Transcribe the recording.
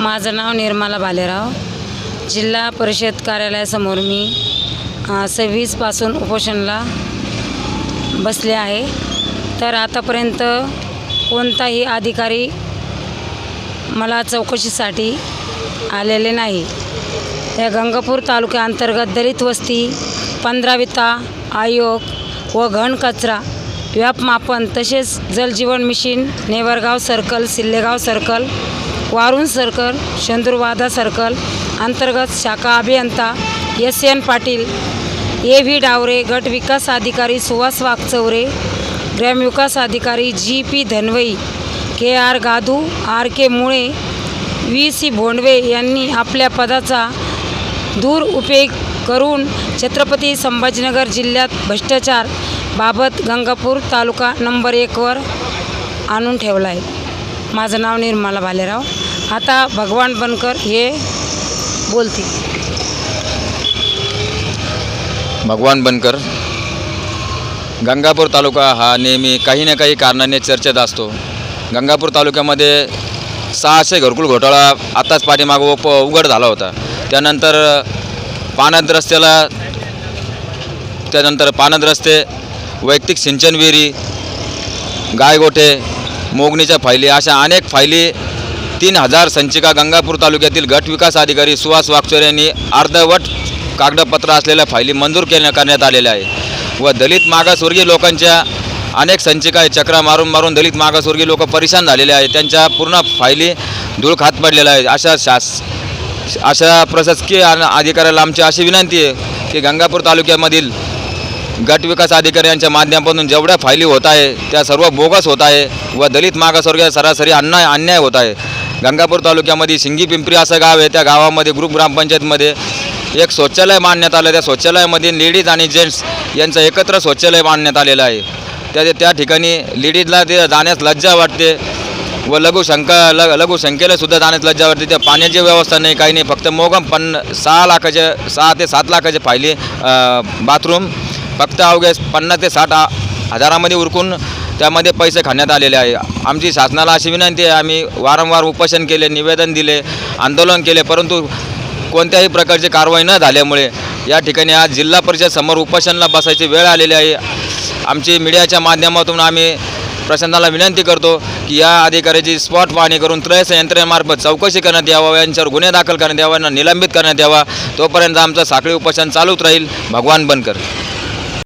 माझं नाव निर्मला भालेराव जिल्हा परिषद कार्यालयासमोर मी सव्वीसपासून उपोषणला बसले आहे. तर आतापर्यंत कोणताही अधिकारी मला चौकशीसाठी आलेले नाही. या गंगापूर तालुक्याअंतर्गत दलित वस्ती पंधरा विता आयोग व घन कचरा व्यापमापन तसेच Jal Jeevan mission Nevargaon circle Sillegaon circle Warun circle Chandurwada circle अंतर्गत शाखा अभियंता S N Patil A V Daware गट विकास अधिकारी सुहास वाघचौरे ग्रामविकास अधिकारी G P Dhanwai K R Gadu R K Mule V C Bhondwe यांनी आपल्या पदाचा दुरुपयोग करून छत्रपती संभाजीनगर जिल्ह्यात भ्रष्टाचार बाबत गंगापूर तालुका नंबर एकवर आणून ठेवला आहे. माझं नाव निर्मला भालेराव. आता भगवान बनकर हे बोलतील. भगवान बनकर. गंगापूर तालुका हा नेहमी काही ना काही कारणाने चर्चेत असतो. गंगापूर तालुक्यामध्ये सहाशे घरकुल घोटाळा आत्ताच पाठीमागं उप उघड झाला होता. त्यानंतर पाण्यात रस्त्याला त्यानंतर पाण्यात रस्ते वैयक्तिक सिंचन विहिरी गायगोठे मोगणीच्या फायली अशा अनेक फायली तीन हजार संचिका गंगापूर तालुक्यातील गट विकास अधिकारी सुहास वागचोर यांनी अर्धवट कागदपत्र असलेल्या फायली मंजूर केल्या करण्यात आलेल्या आहे व दलित मागासवर्गीय लोकांच्या अनेक संचिका आहे चक्रा मारून मारून दलित मागासवर्गीय लोक परेशान झालेले आहेत. त्यांच्या पूर्ण फायली धूळ खात पडलेल्या आहेत. अशा शास अशा प्रशासकीय अधिकाऱ्याला आमची अशी विनंती आहे की गंगापूर तालुक्यामधील गट विकास अधिकारी यांच्या माध्यमातून जेवढ्या फायली होत आहे त्या सर्व बोगस होत आहे व दलित मागासवर्गीय सरासरी अन्याय अन्याय होत आहे. गंगापूर तालुक्यामध्ये सिंगी पिंपरी असं गाव आहे. त्या गावामध्ये ग्रुप ग्रामपंचायतमध्ये एक शौचालय मांडण्यात आलं. त्या शौचालयामध्ये लेडीज आणि जेंट्स यांचं एकत्र शौचालय मांडण्यात आलेलं आहे. त्या त्या ठिकाणी लेडीजला ते जाण्यास लज्जा वाटते व लघुशंका ल लघुशंकेला सुद्धा जाण्यास लज्जा वाटते. त्या पाण्याची व्यवस्था नाही काही नाही. फक्त मोगम पन्न सहा लाखाचे सहा ते सात लाखाचे फायली बाथरूम फक्त अवघ्या पन्नास ते साठ हजारामध्ये उरकून त्यामध्ये पैसे खाण्यात आलेले आहे. आमची शासनाला अशी विनंती आहे आम्ही वारंवार उपोषण केले निवेदन दिले आंदोलन केले परंतु कोणत्याही प्रकारची कारवाई न झाल्यामुळे या ठिकाणी आज जिल्हा परिषद समोर उपोषणला बसायची वेळ आलेली आहे. आमची मीडियाच्या माध्यमातून आम्ही प्रशासनाला विनंती करतो की या अधिकाऱ्याची स्पॉट पाहणी करून त्रयस यंत्रणेमार्फत चौकशी करण्यात यावा यांच्यावर गुन्हे दाखल करण्यात यावा यांना निलंबित करण्यात यावा. तोपर्यंत आमचं साखळी उपोषण चालूच राहील. भगवान बनकर